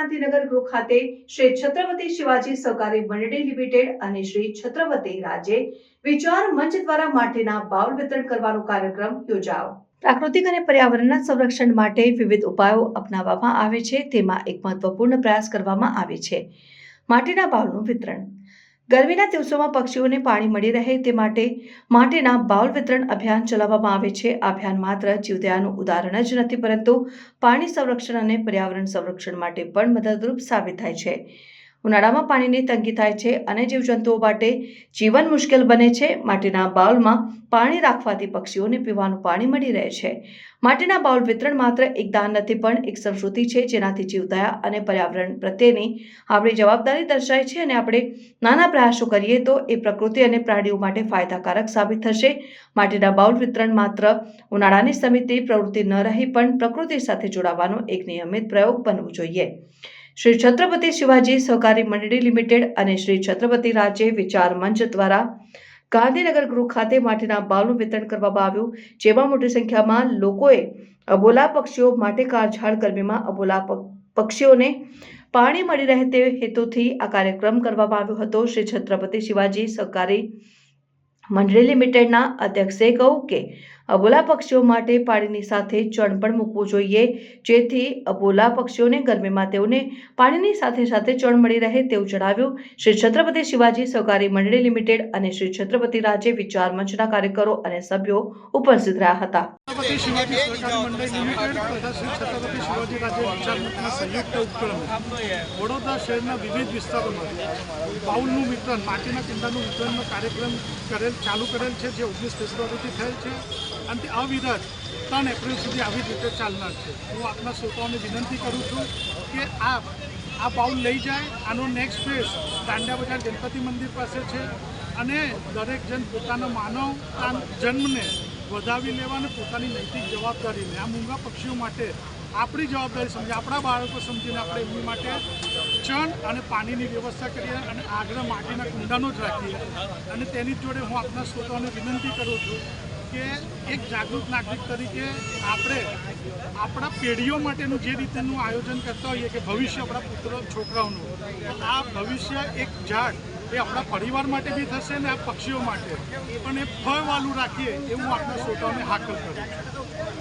ગાંધીનગર ગૃહ ખાતે શ્રી છત્રપતિ શિવાજી સહકારી મંડળી લિમિટેડ અને શ્રી છત્રપતિ રાજે વિચાર મંચ દ્વારા માટેના બાઉલ વિતરણ કરવાનો કાર્યક્રમ યોજાયો. પ્રાકૃતિક અને પર્યાવરણના સંરક્ષણ માટે વિવિધ ઉપાયો અપનાવવામાં આવે છે. તેમાં એક મહત્વપૂર્ણ પ્રયાસ કરવામાં આવે છે. માટીના બાઉલનું વિતરણ. ગરમીના દિવસોમાં પક્ષીઓને પાણી મળી રહે તે માટે માટેના બાઉલ વિતરણ અભિયાન ચલાવવામાં આવે છે. આ અભિયાન માત્ર જીવદયાનું ઉદાહરણ જ નથી, પરંતુ પાણી સંરક્ષણ અને પર્યાવરણ સંરક્ષણ માટે પણ મદદરૂપ સાબિત થાય છે. ઉનાળામાં પાણીની તંગી થાય છે અને જીવજંતુઓ માટે જીવન મુશ્કેલ બને છે. માટીના બાઉલમાં પાણી રાખવાથી પક્ષીઓને પીવાનું પાણી મળી રહે છે. માટીના બાઉલ વિતરણ માત્ર એક દાન નથી, પણ એક સંસ્કૃતિ છે, જેનાથી જીવદયા અને પર્યાવરણ પ્રત્યેની આપણી જવાબદારી દર્શાય છે અને આપણે નાના પ્રયાસો કરીએ તો એ પ્રકૃતિ અને પ્રાણીઓ માટે ફાયદાકારક સાબિત થશે. માટીના બાઉલ વિતરણ માત્ર ઉનાળાની સમિતિ પ્રવૃત્તિ ન રહી, પણ પ્રકૃતિ સાથે જોડાવાનો એક નિયમિત પ્રયોગ બનવો જોઈએ. શ્રી છત્રપતિ શિવાજી સહકારી મંડળી લિમિટેડ અને શ્રી છત્રપતિ રાજ્ય વિચાર મંચ દ્વારા ગાંધીનગર ગૃહ ખાતે માટીના બાળનું વિતરણ કરવામાં આવ્યું, જેમાં મોટી સંખ્યામાં લોકોએ અબોલા પક્ષીઓ માટે કાળઝાળ ગરમીમાં અબોલા પક્ષીઓને પાણી મળી રહે તે હેતુથી આ કાર્યક્રમ કરવામાં આવ્યો હતો. શ્રી છત્રપતિ શિવાજી સહકારી મંડળી લિમિટેડના અધ્યક્ષે કહ્યું કે અબોલા પક્ષીઓ માટે પાણીની સાથે ચણ પણ મૂકવું જોઈએ. જેથી અબોલા પક્ષીઓને ગરમીમાં તેઓને પાણીની સાથે સાથે ચણ મળી રહે તેવું જણાવ્યું. શ્રી છત્રપતિ શિવાજી સહકારી મંડળી લિમિટેડ અને શ્રી છત્રપતિ રાજે વિચાર મંચના કાર્યકરો અને સભ્યો ઉપસ્થિત રહ્યા હતા. વડોદરા શહેરના વિવિધ વિસ્તારોમાં બાઉલનું વિતરણ, માટીના કુંડાનું વિતરણનો કાર્યક્રમ કરેલ ચાલુ કરેલ છે, જે ઓગણીસ ફેબ્રુઆરીથી થયેલ છે. અને તે અવિરત ત્રણ એપ્રિલ સુધી આવી રીતે ચાલનાર છે. હું આપના શ્રોતાઓને વિનંતી કરું છું કે આપ આ બાઉલ લઈ જાય. આનો નેક્સ્ટ ફેઝ દાંડિયા બજાર ગણપતિ મંદિર પાસે છે અને દરેક જણ પોતાના માનવ જન્મને વધાવી લેવા અને પોતાની નૈતિક જવાબદારીને આ મૂંગા પક્ષીઓ માટે આપણી જવાબદારી સમજી, આપણા બાળકો સમજીને આપણે એમની માટે ચણ અને પાણીની વ્યવસ્થા કરીએ અને આગળ માટીના કુંડાનો જ રાખીએ. અને તેની જોડે હું આપના શ્રોતાઓને વિનંતી કરું છું કે એક જાગૃત નાગરિક તરીકે આપણે આપણા પેઢીઓ માટેનું જે રીતેનું આયોજન કરતા હોઈએ કે ભવિષ્ય આપણા પુત્ર છોકરાઓનું, આ ભવિષ્ય એક ઝાડ એ આપણા પરિવાર માટે બી થશે ને આ પક્ષીઓ માટે. પણ એ ફળવાળું રાખીએ એવું આપણા શ્રોતાઓને હાકલ કરું